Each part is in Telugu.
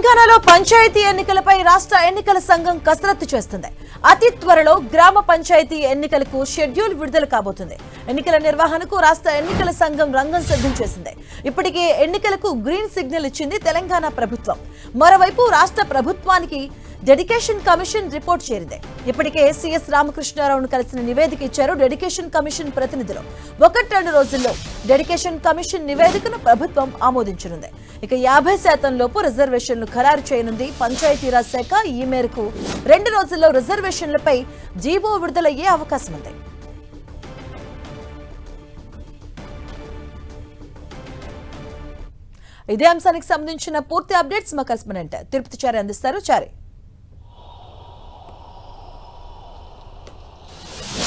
తెలంగాణలో పంచాయతీ ఎన్నికలపై రాష్ట్ర ఎన్నికల సంఘం కసరత్తు చేస్తుంది. అతి త్వరలో గ్రామ పంచాయతీ ఎన్నికలకు షెడ్యూల్ విడుదల కాబోతుంది. ఎన్నికల నిర్వహణకు రాష్ట్ర ఎన్నికల సంఘం రంగం సిద్ధం చేసింది. ఇప్పటికే ఎన్నికలకు గ్రీన్ సిగ్నల్ ఇచ్చింది తెలంగాణ ప్రభుత్వం. మరోవైపు రాష్ట్ర ప్రభుత్వానికి డెడికేషన్ కమిషన్ రిపోర్ట్ చేరింది. ఇప్పటికే సిఎస్ రామకృష్ణారావును కలిసిన నివేదిక ఇచ్చారు డెడికేషన్ కమిషన్ ప్రతినిధులు. ఒకటి రెండు రోజుల్లో డెడికేషన్ కమిషన్ నివేదికను ప్రభుత్వం ఆమోదించనుంది. ఇక యాభై శాతం లోపు రిజర్వేషన్లు ఖరారు చేయనుంది పంచాయతీరాజ్ శాఖ. ఈ మేరకు రెండు రోజుల్లో రిజర్వేషన్లపై జీవో విడుదలయ్యే అవకాశం ఉంది. ఇదే అంశానికి సంబంధించిన పూర్తి అప్డేట్స్ మా కరెస్పాండెంట్ తిరుపతి చారి అందిస్తారు. చారి.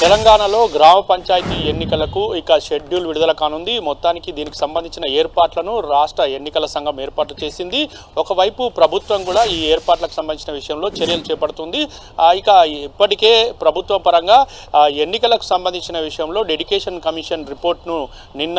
తెలంగాణలో గ్రామ పంచాయతీ ఎన్నికలకు ఇక షెడ్యూల్ విడుదల కానుంది. మొత్తానికి దీనికి సంబంధించిన ఏర్పాట్లను రాష్ట్ర ఎన్నికల సంఘం ఏర్పాటు చేసింది. ఒకవైపు ప్రభుత్వం కూడా ఈ ఏర్పాట్లకు సంబంధించిన విషయంలో చర్యలు చేపడుతుంది. ఇక ఇప్పటికే ప్రభుత్వ పరంగా ఎన్నికలకు సంబంధించిన విషయంలో డెడికేషన్ కమిషన్ రిపోర్ట్ను నిన్న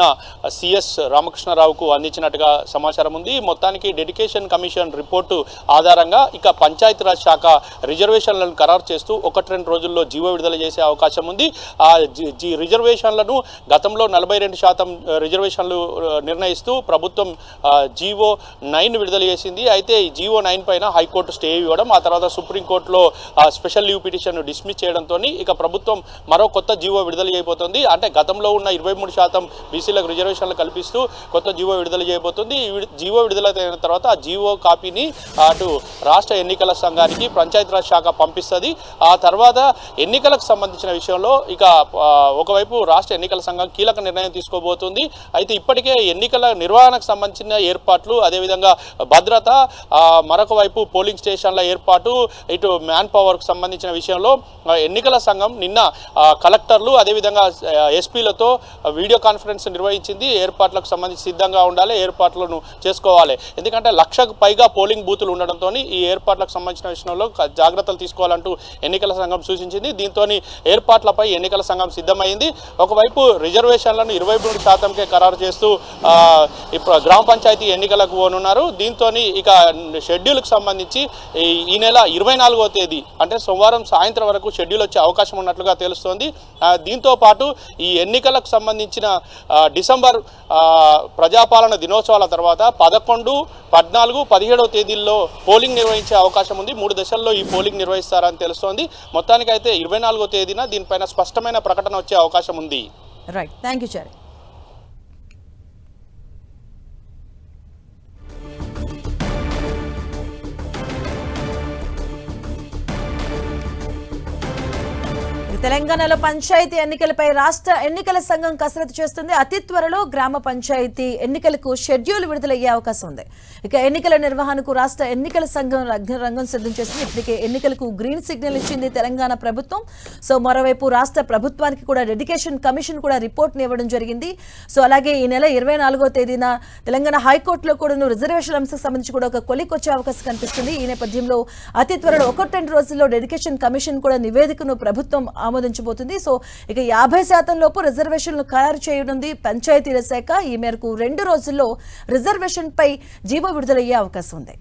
సిఎస్ రామకృష్ణారావుకు అందించినట్టుగా సమాచారం ఉంది. మొత్తానికి డెడికేషన్ కమిషన్ రిపోర్టు ఆధారంగా ఇక పంచాయతీరాజ్ శాఖ రిజర్వేషన్లను ఖరారు చేస్తూ ఒకటి రెండు రోజుల్లో జీవో విడుదల చేసే అవకాశం ఉంది. ఆ జి- రిజర్వేషన్లను గతంలో నలభై రెండు శాతం రిజర్వేషన్లు నిర్ణయిస్తూ ప్రభుత్వం జీవో నైన్ విడుదల చేసింది. అయితే ఈ జీవో నైన్ పైన హైకోర్టు స్టే ఇవ్వడం ఆ తర్వాత సుప్రీంకోర్టులో స్పెషల్ లీవ్ పిటిషన్ డిస్మిస్ చేయడంతో ఇక ప్రభుత్వం మరో కొత్త జీవో విడుదల చేయబోతుంది. అంటే గతంలో ఉన్న ఇరవై మూడు శాతం బీసీలకు రిజర్వేషన్లు కల్పిస్తూ కొత్త జీవో విడుదల చేయబోతుంది. జీవో విడుదల అయిన తర్వాత ఆ జీవో కాపీని అటు రాష్ట్ర ఎన్నికల సంఘానికి పంచాయతీరాజ్ శాఖ పంపిస్తుంది. ఆ తర్వాత ఎన్నికలకు సంబంధించిన విషయం విషయంలో ఇక ఒకవైపు రాష్ట్ర ఎన్నికల సంఘం కీలక నిర్ణయం తీసుకోబోతుంది. అయితే ఇప్పటికే ఎన్నికల నిర్వహణకు సంబంధించిన ఏర్పాట్లు అదేవిధంగా భద్రత మరొక వైపు పోలింగ్ స్టేషన్ల ఏర్పాటు ఇటు మ్యాన్ పవర్కు సంబంధించిన విషయంలో ఎన్నికల సంఘం నిన్న కలెక్టర్లు అదేవిధంగా ఎస్పీలతో వీడియో కాన్ఫరెన్స్ నిర్వహించింది. ఏర్పాట్లకు సంబంధించి సిద్ధంగా ఉండాలి ఏర్పాట్లను చేసుకోవాలి. ఎందుకంటే లక్షకు పైగా పోలింగ్ బూతులు ఉండడంతో ఈ ఏర్పాట్లకు సంబంధించిన విషయంలో జాగ్రత్తలు తీసుకోవాలంటూ ఎన్నికల సంఘం సూచించింది. దీంతో ఏర్పాట్లు ఏర్పాట్లపై ఎన్నికల సంఘం సిద్ధమైంది. ఒకవైపు రిజర్వేషన్లను ఇరవై మూడు శాతంకే ఖరారు చేస్తూ ఇప్పుడు గ్రామ పంచాయతీ ఎన్నికలకు పోనున్నారు. దీంతో ఇక షెడ్యూల్కి సంబంధించి ఈ నెల ఇరవై నాలుగో తేదీ అంటే సోమవారం సాయంత్రం వరకు షెడ్యూల్ వచ్చే అవకాశం ఉన్నట్లుగా తెలుస్తోంది. దీంతో పాటు ఈ ఎన్నికలకు సంబంధించిన డిసెంబర్ ప్రజాపాలన దినోత్సవాల తర్వాత పదకొండు పద్నాలుగు పదిహేడవ తేదీల్లో పోలింగ్ నిర్వహించే అవకాశం ఉంది. మూడు దశల్లో ఈ పోలింగ్ నిర్వహిస్తారని తెలుస్తోంది. మొత్తానికైతే ఇరవై నాలుగో తేదీన దీనిపైన స్పష్టమైన ప్రకటన వచ్చే అవకాశం ఉంది. రైట్ థ్యాంక్ యూ తెలంగాణలో పంచాయతీ ఎన్నికలపై రాష్ట్ర ఎన్నికల సంఘం కసరత్తు చేస్తుంది. అతి త్వరలో గ్రామ పంచాయతీ ఎన్నికలకు షెడ్యూల్ విడుదలయ్యే అవకాశం ఉంది. ఇక ఎన్నికల నిర్వహణకు రాష్ట్ర ఎన్నికల సంఘం రంగం సిద్ధం చేసింది. ఇప్పటికే ఎన్నికలకు గ్రీన్ సిగ్నల్ ఇచ్చింది తెలంగాణ ప్రభుత్వం. సో మరోవైపు రాష్ట్ర ప్రభుత్వానికి కూడా డెడికేషన్ కమిషన్ కూడా రిపోర్ట్ని ఇవ్వడం జరిగింది. సో అలాగే ఈ నెల ఇరవై నాలుగో తేదీన తెలంగాణ హైకోర్టులో కూడా రిజర్వేషన్ అంశం సంబంధించి కూడా ఒక కొలిక్ వచ్చే అవకాశం కనిపిస్తుంది. ఈ నేపథ్యంలో అతి త్వరలో ఒకటి రెండు రోజుల్లో డెడికేషన్ కమిషన్ కూడా నివేదికను ప్రభుత్వం ఆమోదించబోతుంది. సో ఇక యాభై శాతం లోపు రిజర్వేషన్లు ఖరారు చేయనుంది పంచాయతీల శాఖ. ఈ మేరకు రెండు రోజుల్లో రిజర్వేషన్ పై జీవో విడుదలయ్యే అవకాశం ఉంది.